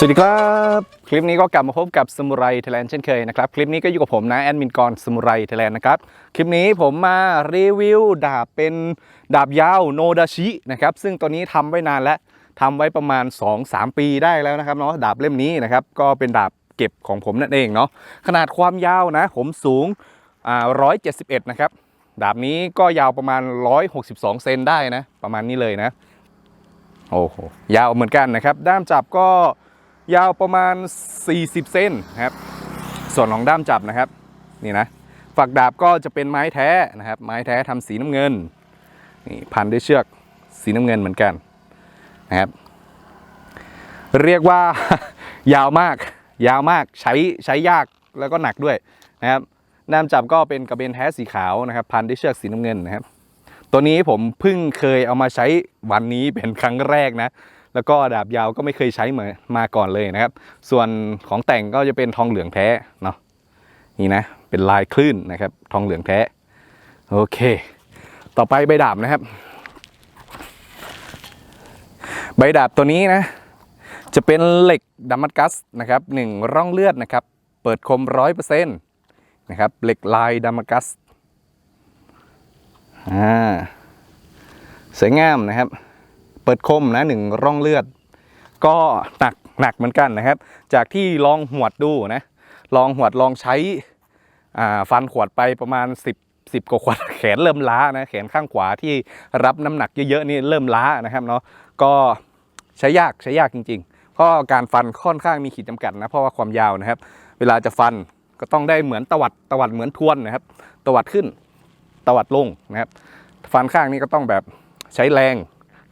สวัสดีครับ คลิปนี้ก็กลับมาพบกับสมุไรไทยแลนด์เช่นเคยนะครับ คลิปนี้ก็อยู่กับผมนะแอดมินกรสมุไรไทยแลนด์นะครับ คลิปนี้ผมมารีวิวดาบเป็นดาบยาวโนดาชินะครับ ซึ่งตัวนี้ทำไว้นานแล้วทำไว้ประมาณ 2-3 ปีได้แล้วนะครับเนาะดาบเล่มนี้นะครับ ก็เป็นดาบเก็บของผมนั่นเองเนาะขนาดความยาวนะ ผมสูงอ่า171 นะครับ ดาบนี้ก็ยาวประมาณ 162 เซนได้นะ ประมาณนี้เลยนะโอ้โหยาวเหมือนกันนะครับ ด้ามจับก็ ยาวประมาณ 40 เซนนะครับ ส่วนของด้ามจับนะครับ นี่นะ ฝักดาบก็จะเป็นไม้แท้นะครับ ไม้แท้ทำสีน้ำเงิน นี่พันด้วยเชือกสีน้ำเงินเหมือนกันนะครับ เรียกว่ายาวมาก ยาวมาก ใช้ใช้ยากแล้วก็หนักด้วยนะครับด้ามจับก็เป็นกระเบนแท้สีขาวนะครับ พันด้วยเชือกสีน้ำเงินนะครับ ตัวนี้ผมเพิ่งเคยเอามาใช้วันนี้เป็นครั้งแรกนะ แล้วก็ดาบยาวก็ไม่เคยใช้มามาก่อนเลยนะครับ ส่วนของแต่งก็จะเป็นทองเหลืองแท้เนาะนี่นะเป็นลายคลื่นนะครับ ทองเหลืองแท้โอเค ต่อไปใบดาบนะครับ ใบดาบตัวนี้นะ จะเป็นเหล็กดัมมัสกัสนะครับหนึ่งร่องเลือดนะครับ เปิดคมร้อยเปอร์เซ็นต์นะครับเหล็กลายดัมมัสกัสอ่าสวยงามนะครับ เปิดคมนะหนึ่งร่องเลือด ก็หนักหนักเหมือนกันนะครับ จากที่ลองหวดดูนะลองหวดลองใช้ฟันขวดไปประมาณ 10 10กว่าขวดแขนเริ่มล้านะแขนข้างขวาที่รับน้ำหนักเยอะๆนี่เริ่มล้านะครับเนาะก็ใช้ยากใช้ยากจริงๆ เพราะการฟันค่อนข้างมีขีดจำกัดนะเพราะว่าความยาวนะครับ เวลาจะฟันก็ต้องได้เหมือนตวัดตวัดเหมือนทวนนะครับ ตวัดขึ้นตวัดลงนะครับ ฟันข้างนี้ก็ต้องแบบใช้แรง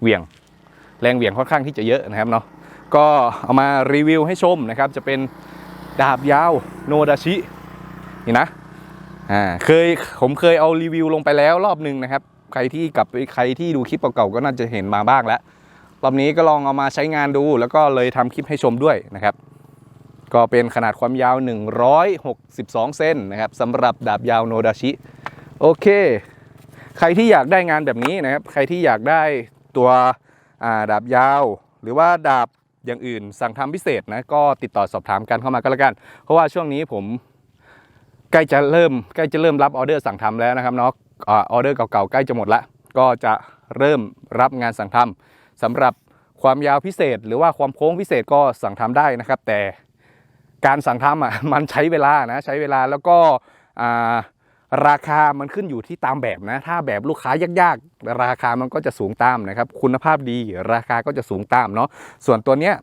เหวี่ยง แรงเหวี่ยงค่อนข้างที่จะเยอะนะครับเนาะก็เอามารีวิวให้ชมนะครับ จะเป็นดาบยาวโนดาชินี่นะอ่าเคยผมเคยเอารีวิวลงไปแล้วรอบหนึ่งนะครับ ใครที่กลับไปใครที่ดูคลิปเก่าๆก็น่าจะเห็นมาบ้างแล้วรอบนี้ก็ลองเอามาใช้งานดู แล้วก็เลยทำคลิปให้ชมด้วยนะครับ ก็เป็นขนาดความยาว 162 เซนนะครับสำหรับดาบยาวโนดาชิโอเค ใครที่อยากได้งานแบบนี้นะครับ ใครที่อยากได้ตัว ดาบยาว หรือว่าดาบอย่างอื่น สั่งทำพิเศษนะก็ติดต่อสอบถามกันเข้ามาก็แล้วกัน เพราะว่าช่วงนี้ผมใกล้จะเริ่มใกล้จะเริ่มรับออเดอร์สั่งทำแล้วนะครับเนาะอออเดอร์เก่าๆใกล้จะหมดละก็จะเริ่มรับงานสั่งทำสำหรับความยาวพิเศษ หรือว่าความโค้งพิเศษก็สั่งทำได้นะครับ แต่การสั่งทำอะมันใช้เวลานะใช้เวลาแล้วก็อ่า ราคามันขึ้นอยู่ที่ตามแบบนะ ถ้าแบบลูกค้ายากๆ ราคามันก็จะสูงตามนะครับ คุณภาพดีราคาก็จะสูงตามเนาะ ส่วนตัวเนี้ย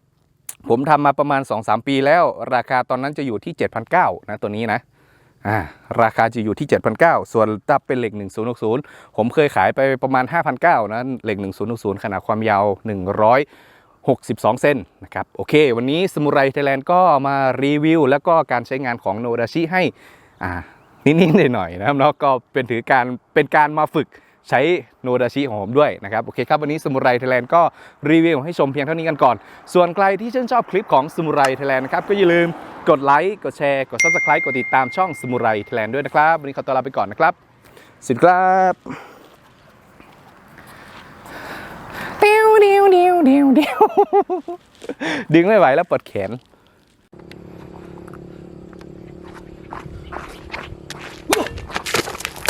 ผมทำมาประมาณ 2-3 ปีแล้ว ราคาตอนนั้นจะอยู่ที่ 7,900นะตัวนี้นะราคาจะอยู่ที่ 7,900 ส่วนถ้าเป็นเหล็ก 1060 ผมเคยขายไปประมาณ 5,900นะเหล็ก 1060 ขนาดความยาว 162เส้นนะครับ โอเค วันนี้สมุไรไทยแลนด์ก็มารีวิว แล้วก็การใช้งานของโนดาชิให้อ่า นิ่งๆหน่อยๆนะครับเนาะก็เป็นถือการเป็นการมาฝึกใช้โนดาชิของผมด้วยนะครับโอเคครับวันนี้สมุไรไทยแลนด์ก็รีวิวให้ชมเพียงเท่านี้กันก่อน ส่วนใครที่ชื่นชอบคลิปของสมุไรไทยแลนด์นะครับก็อย่าลืมกดไลค์กดแชร์กด subscribe กดติดตามช่องสมุไรไทยแลนด์ด้วยนะครับ วันนี้ขอตัวลาไปก่อนนะครับสวัสดีครับเดียวเดียวเดียวเดียวเดียวดึงไม่ไหวแล้วปวดแขน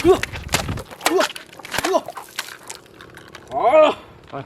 우와! 우와! 우와! 아! 아.